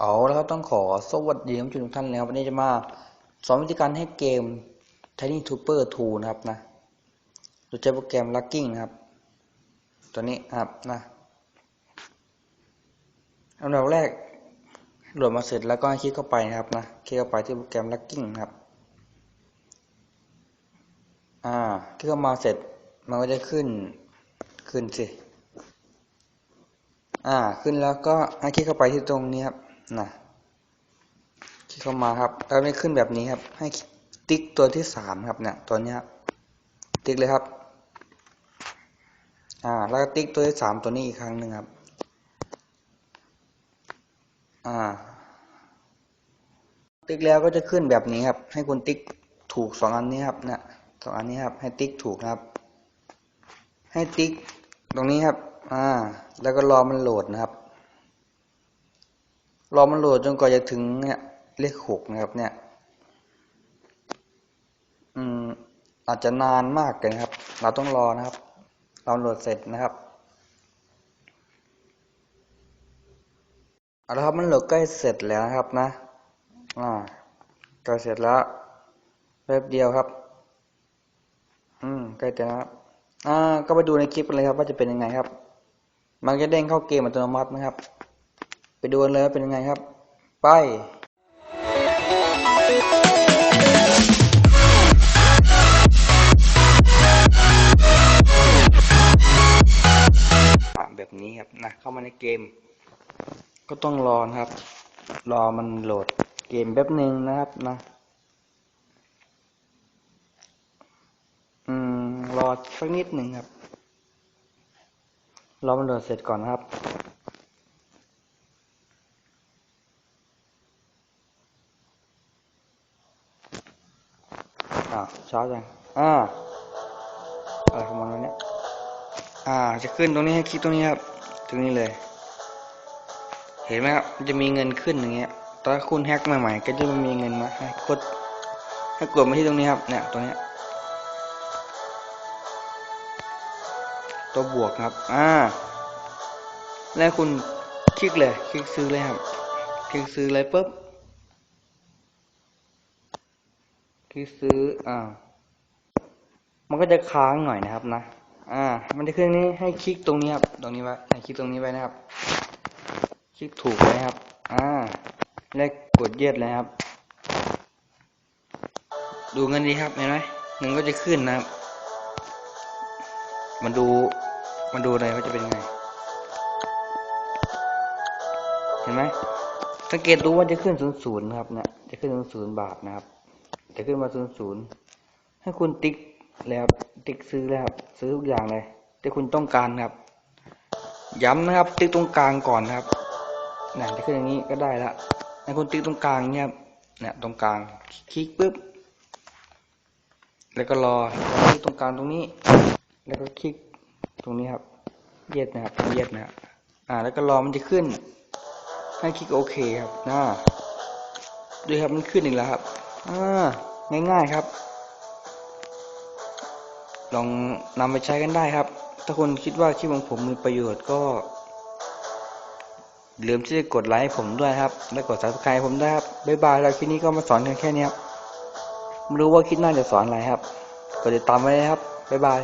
เอาแล้วครับต้องขอสวัสดีท่านผู้ชมทุกท่านนะครับวันนี้จะมาสอนวิธีการให้เกม Tiny Trooper 2 นะครับนะโดยใช้โปรแกรม Locking นะครับ ตัวนี้ครับนะอันดับแรกโหลดมาเสร็จแล้วก็คลิกเข้าไปนะครับนะคลิกเข้าไปที่โปรแกรม Locking นะครับอ่าคลิกเข้ามาเสร็จมันก็จะขึ้นขึ้นสิอ่าขึ้นแล้วก็ให้คลิกเข้าไปที่ตรงนี้ครับ นะคลิกเข้ามาครับแล้วไม่ขึ้นแบบนี้ครับ ให้ติ๊กตัวที่สามครับเนี่ยตัวนี้ครับติ๊กเลยครับ อ่า แล้วก็ติ๊กตัวที่สามตัวนี้อีกครั้งหนึ่งครับ อ่า ติ๊กแล้วก็จะขึ้นแบบนี้ครับ ให้คุณติ๊กถูกสองอันนี้ครับเนี่ยสองอันนี้ครับ ให้ติ๊กถูกครับ ให้ติ๊กตรงนี้ครับ อ่า แล้วก็รอมันโหลดนะครับ รอมันโหลดจนกว่าจะถึงเนี่ยเลขหกนะครับ เนี่ย อืม อาจจะนานมากเลยนครับ เราต้องรอนะครับ เราโหลดเสร็จนะครับเอาละครับมันโหลดใกล้เสร็จแล้วนะครับนะ อ่าใกล้เสร็จแล้วแป๊บเดียวครับ อืมใกล้จะนะครับ อ่า ก็ไปดูในคลิปกันเลยครับ ว่าจะเป็นยังไงครับ มันจะเด้งเข้าเกมอัตโนมัตินะครับ ดูกันเลยเป็นยังไงครับ ไปแบบนี้ครับนะเข้ามาในเกม ก็ต้องรอนะครับ รอมันโหลดเกมแป๊บหนึ่งนะครับนะอืมรอสักนิดหนึ่งครับรอมันโหลดเสร็จก่อนนะครับ อ่าช้าจังอ่าอะไรของมันวะเนี่ยอ่า จะขึ้นตรงนี้ให้คลิกตรงนี้ครับตรงนี้เลย เห็นไหมครับจะมีเงินขึ้นอย่างเงี้ยตอนคุณแฮกใหม่ๆก็จะมีเงินมาให้กดให้กดมาที่ตรงนี้ครับเนี่ยตรงเนี้ยตัวบวกครับอ่าแล้วคุณคลิกเลย คลิกซื้อเลยครับ คลิกซื้อเลยปุ๊บ คลิกซื้ออ่า มันก็จะค้างหน่อยนะครับนะ อ่า มันจะขึ้นนี้ให้คลิกตรงนี้ครับ ตรงนี้ไว้ให้คลิกตรงนี้ไว้นะครับ คลิกถูกไว้ครับ อ่า แล้วกดเย็ดเลยครับ ดูเงินดีครับเห็นไหมเงินก็จะขึ้นนะครับมาดูมาดูอะไรว่าจะเป็นไง เห็นไหมสังเกตดูว่าจะขึ้นศูนย์ศูนย์ครับเนี่ยจะขึ้นศูนย์บาทนะครับ จะขึ้นมาศูนย์ศูนย์ให้คุณติ๊กแล้วติ๊กซื้อแล้วครับ ซื้อทุกอย่างเลยที่คุณต้องการครับ ย้ำนะครับ ติ๊กตรงกลางก่อนนะครับนี่จะขึ้นอย่างนี้ก็ได้ละให้คุณติ๊กตรงกลางเนี่ยเนี่ยตรงกลางคลิกปุ๊บแล้วก็รอคลิกตรงกลางตรงนี้ แล้วก็คลิกตรงนี้ครับเย็ดนะครับเย็ดนะครับอ่า แล้วก็รอมันจะขึ้น ให้คลิกโอเคครับน่าดูครับมันขึ้นอีกแล้วครับ อ่าง่ายๆครับ ลองนำไปใช้กันได้ครับ ถ้าคุณคิดว่าคลิปของผมมีประโยชน์ก็อย่าลืมที่จะกดไลค์ผมด้วยครับ และกด subscribe ผมด้วยครับ บ๊ายบายแล้วคลิปนี้ก็มาสอนกันแค่นี้ครับ ไม่รู้ว่าคลิปหน้าจะสอนอะไรครับกดติดตามไว้เลยครับ บ๊ายบาย